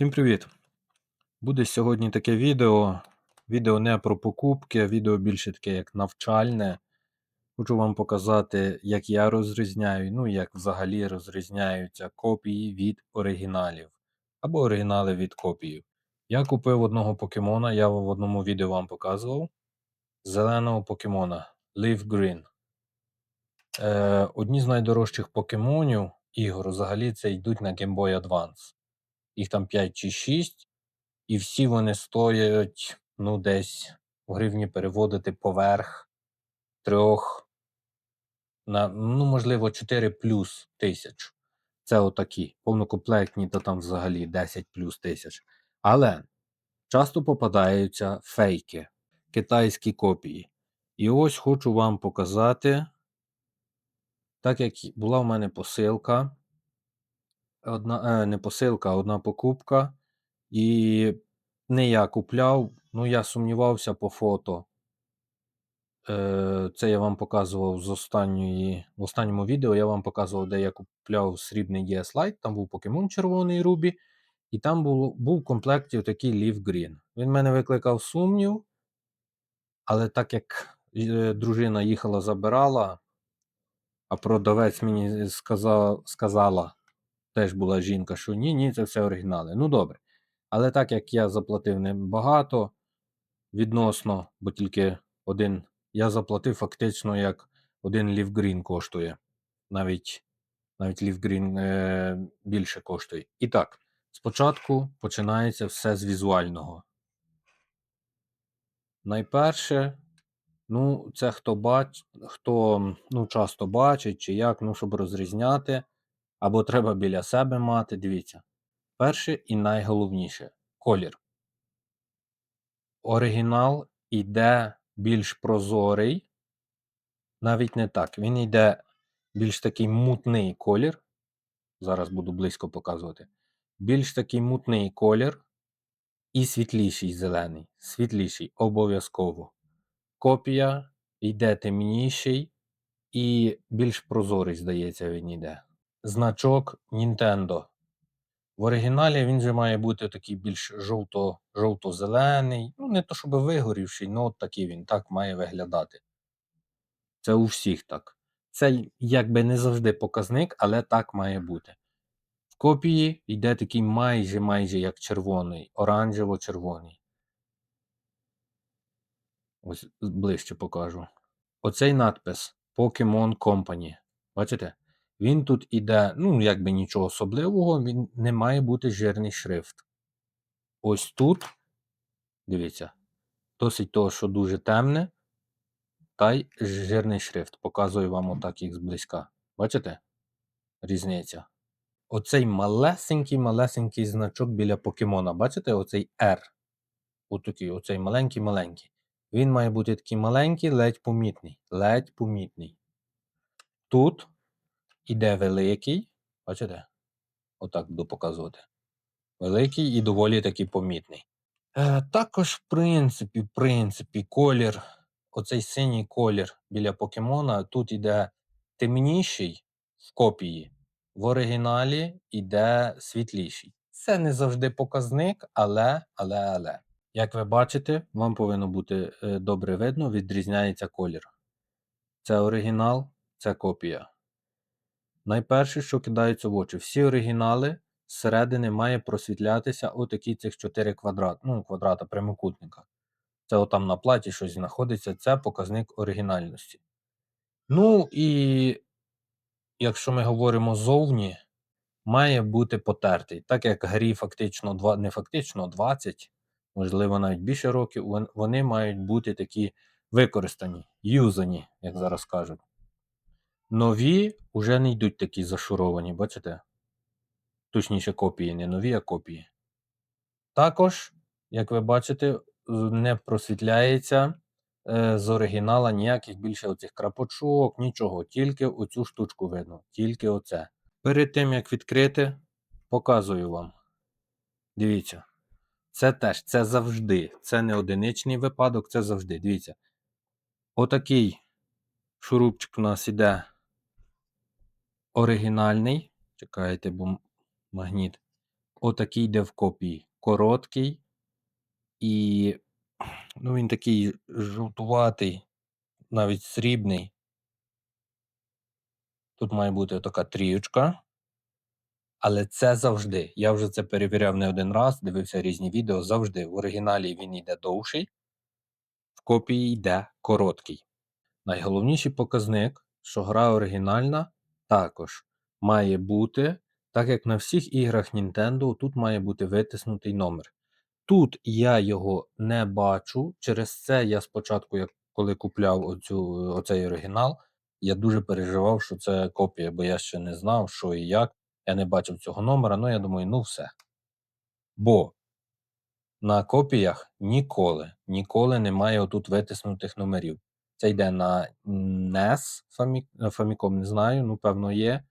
Всім привіт! Буде сьогодні таке відео. Відео не про покупки, а відео більше таке як навчальне. Хочу вам показати, як я розрізняю, ну як взагалі розрізняються копії від оригіналів. Або оригінали від копії. Я купив одного покемона, я в одному відео вам показував. Зеленого покемона Leaf Green. Е, Одні з найдорожчих покемонів ігор взагалі це йдуть на Game Boy Advance. Їх там 5 чи 6. І всі вони стоять, ну, десь в гривні переводити поверх трьох, на, ну, можливо, 4 плюс тисяч. Це отакі. Повнокомплектні, то там взагалі 10 плюс тисяч. Але часто попадаються фейки, китайські копії. І ось хочу вам показати, так як була в мене посилка, одна, е, не посилка, а одна покупка. І не я купляв, ну я сумнівався по фото. Е, Це я вам показував з останньої. В останньому відео я вам показував, де я купляв срібний DS Lite, там був покемон червоний Рубі, і там був був в комплекті такий Leaf Green. Він мене викликав сумнів, але так як е, дружина їхала, забирала, а продавець мені сказав, сказала, теж була жінка, що ні, ні, це все оригінали. Ну добре. Але так як я заплатив небагато відносно, бо тільки один. Я заплатив фактично як один Лівгрін коштує. Навіть навіть Лівгрін е, більше коштує. І так, спочатку починається все з візуального. Найперше, ну, це хто бач, хто ну, часто бачить, чи як, ну, щоб розрізняти, або треба біля себе мати. Дивіться. Перше і найголовніше колір. Оригінал іде більш прозорий, навіть не так. Він йде більш такий мутний колір. Зараз буду близько показувати. Більш такий мутний колір і світліший зелений. Світліший обов'язково. Копія йде темніший і більш прозорий, здається, він йде. Значок Nintendo. В оригіналі він же має бути такий більш жовто, жовто-зелений. Ну, не то щоб вигорівший, але от такий він так має виглядати. Це у всіх так. Це якби не завжди показник, але так має бути. В копії йде такий майже майже як червоний, оранжево-червоний. Ось ближче покажу. Оцей надпис Pokemon Company. Бачите? Він тут іде, ну, якби нічого особливого, він не має бути жирний шрифт. Ось тут, дивіться, досить того, що дуже темне, та й жирний шрифт. Показую вам отак їх зблизька. Бачите? Різниця. Оцей малесенький-малесенький значок біля покемона. Бачите, оцей R. Отакий, оцей маленький-маленький. Він має бути такий маленький, ледь помітний. Ледь помітний. Тут іде великий, бачите? Отак буду показувати. Великий і доволі таки помітний. Е, Також, в принципі, в принципі, колір, оцей синій колір біля покемона, тут іде темніший в копії, в оригіналі йде світліший. Це не завжди показник, але, але, але. Як ви бачите, вам повинно бути е, добре видно, відрізняється колір. Це оригінал, це копія. Найперше, що кидається в очі, всі оригінали зсередини має просвітлятися отакі цих 4 квадрат, ну, квадрата прямокутника. Це отам на платі щось знаходиться, це показник оригінальності. Ну і якщо ми говоримо зовні, має бути потертий. Так як грі фактично не фактично 20, можливо, навіть більше років, вони мають бути такі використані, юзані, як зараз кажуть. Нові вже не йдуть такі зашуровані, бачите? Точніше, копії, не нові, а копії. Також, як ви бачите, не просвітляється е, з оригінала ніяких більше оцих крапочок, нічого, тільки оцю штучку видно, тільки оце. Перед тим, як відкрити, показую вам. Дивіться. Це теж, це завжди. Це не одиничний випадок, це завжди. Дивіться. Отакий шурупчик у нас іде оригінальний. Чекайте, бо магніт. отакий йде в копії. Короткий і ну, він такий жовтуватий, навіть срібний. Тут має бути така трієчка. Але це завжди. Я вже це перевіряв не один раз, дивився різні відео. Завжди в оригіналі він йде довший, в копії йде короткий. Найголовніший показник, що гра оригінальна, також має бути, так як на всіх іграх Nintendo, тут має бути витиснутий номер. Тут я його не бачу. Через це я спочатку, як коли купляв оцю, оцей оригінал, я дуже переживав, що це копія, бо я ще не знав, що і як. Я не бачив цього номера, ну я думаю, ну все. Бо на копіях ніколи, ніколи немає отут витиснутих номерів. Це йде на NES, Famicom, не знаю, ну певно є.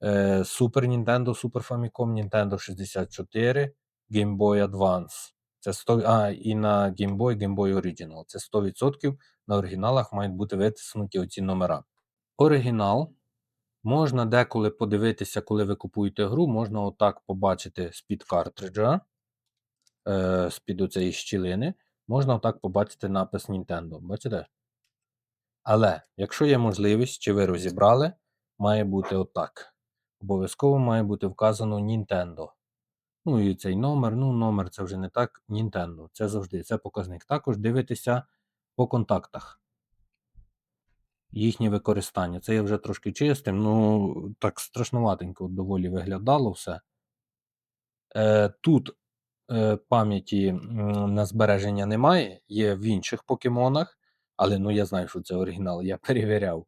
Super Nintendo, Super Famicom, Nintendo 64, Game Boy Advance. Це 100, а, і на Game Boy, Game Boy Original. Це 100% на оригіналах мають бути витиснуті оці номера. Оригінал можна деколи подивитися, коли ви купуєте гру, можна отак побачити з-під картриджа, е, з-під оцеї щілини, можна отак побачити напис Nintendo. Бачите? Але, якщо є можливість, чи ви розібрали, має бути отак. Обов'язково має бути вказано Nintendo. Ну і цей номер, ну номер це вже не так, Nintendo. Це завжди це показник. Також дивитися по контактах. Їхнє використання. Це я вже трошки чистим, ну так страшнуватенько доволі виглядало все. Е, Тут е, пам'яті на збереження немає, є в інших покемонах, але ну я знаю, що це оригінал, я перевіряв.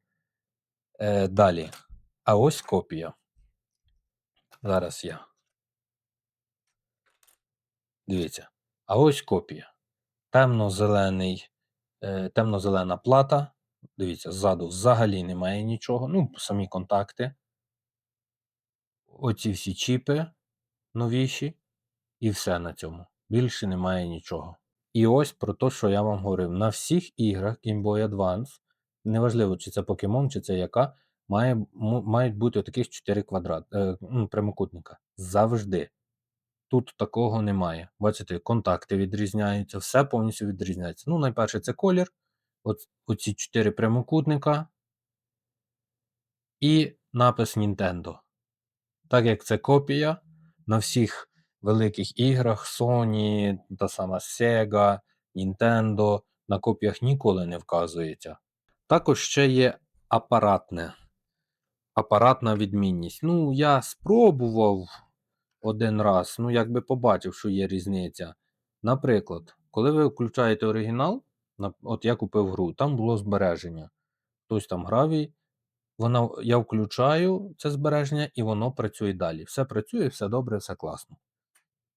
Е, Далі. А ось копія. Зараз я. Дивіться. А ось копія. Темно-зелений, е, темно-зелена плата. Дивіться, ззаду взагалі немає нічого. Ну, самі контакти. Оці всі чіпи новіші, і все на цьому. Більше немає нічого. І ось про те, що я вам говорив. На всіх іграх Game Boy Advance, неважливо, чи це Pokemon, чи це яка, має, мають бути таких 4 квадрат, е, ну, прямокутника. Завжди. Тут такого немає. Бачите, контакти відрізняються, все повністю відрізняється. Ну, найперше, це колір. От, оці 4 прямокутника і напис Nintendo. Так як це копія на всіх великих іграх Sony, та сама Sega, Nintendo, на копіях ніколи не вказується. Також ще є апаратне. Апаратна відмінність. Ну, я спробував один раз, ну, якби побачив, що є різниця. Наприклад, коли ви включаєте оригінал, от я купив гру, там було збереження. Хтось там грав і вона, я включаю це збереження, і воно працює далі. Все працює, все добре, все класно.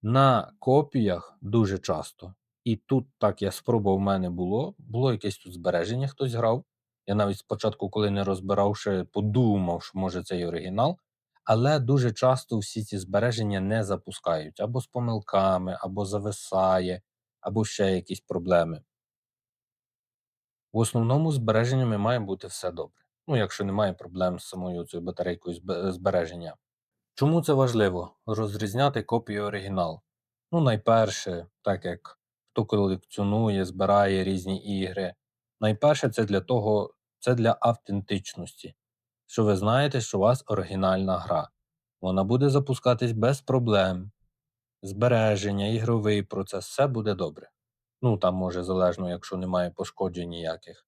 На копіях дуже часто. І тут так я спробував, в мене було. Було якесь тут збереження, хтось грав. Я навіть спочатку, коли не розбирав, ще подумав, що може це і оригінал. Але дуже часто всі ці збереження не запускають або з помилками, або зависає, або ще якісь проблеми. В основному збереженнями має бути все добре. Ну, якщо немає проблем з самою цією батарейкою збереження. Чому це важливо? Розрізняти копію і оригінал. Ну, найперше, так як хто колекціонує, збирає різні ігри. Найперше, це для того, це для автентичності. Що ви знаєте, що у вас оригінальна гра. Вона буде запускатись без проблем. Збереження, ігровий процес, все буде добре. Ну, там може залежно, якщо немає пошкоджень ніяких.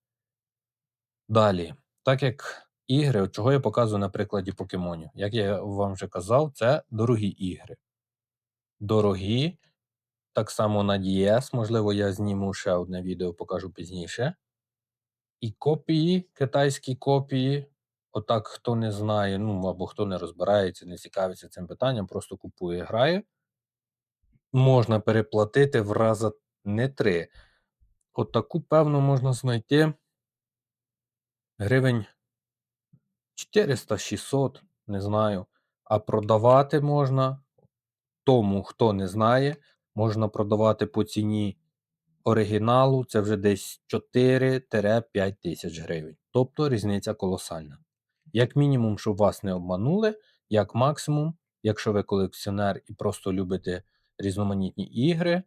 Далі, так як ігри, от чого я показую на прикладі покемонів. Як я вам вже казав, це дорогі ігри. Дорогі, так само на DS, можливо, я зніму ще одне відео, покажу пізніше. І копії, китайські копії, отак хто не знає, ну або хто не розбирається, не цікавиться цим питанням, просто купує, грає. Можна переплатити в раза не три. От таку, певно, можна знайти гривень 400-600, не знаю. А продавати можна тому, хто не знає, можна продавати по ціні оригіналу, це вже десь 4-5 тисяч гривень. Тобто різниця колосальна. Як мінімум, щоб вас не обманули, як максимум, Якщо ви колекціонер і просто любите різноманітні ігри,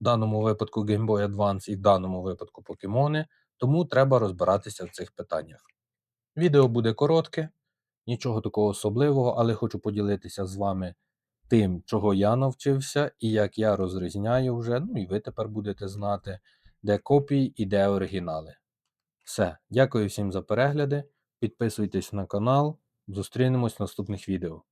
в даному випадку Game Boy Advance і в даному випадку покемони, тому треба розбиратися в цих питаннях. Відео буде коротке, нічого такого особливого, але хочу поділитися з вами тим, чого я навчився, і як я розрізняю вже, ну і ви тепер будете знати, де копії і де оригінали. Все, дякую всім за перегляди. Підписуйтесь на канал. Зустрінемось в наступних відео.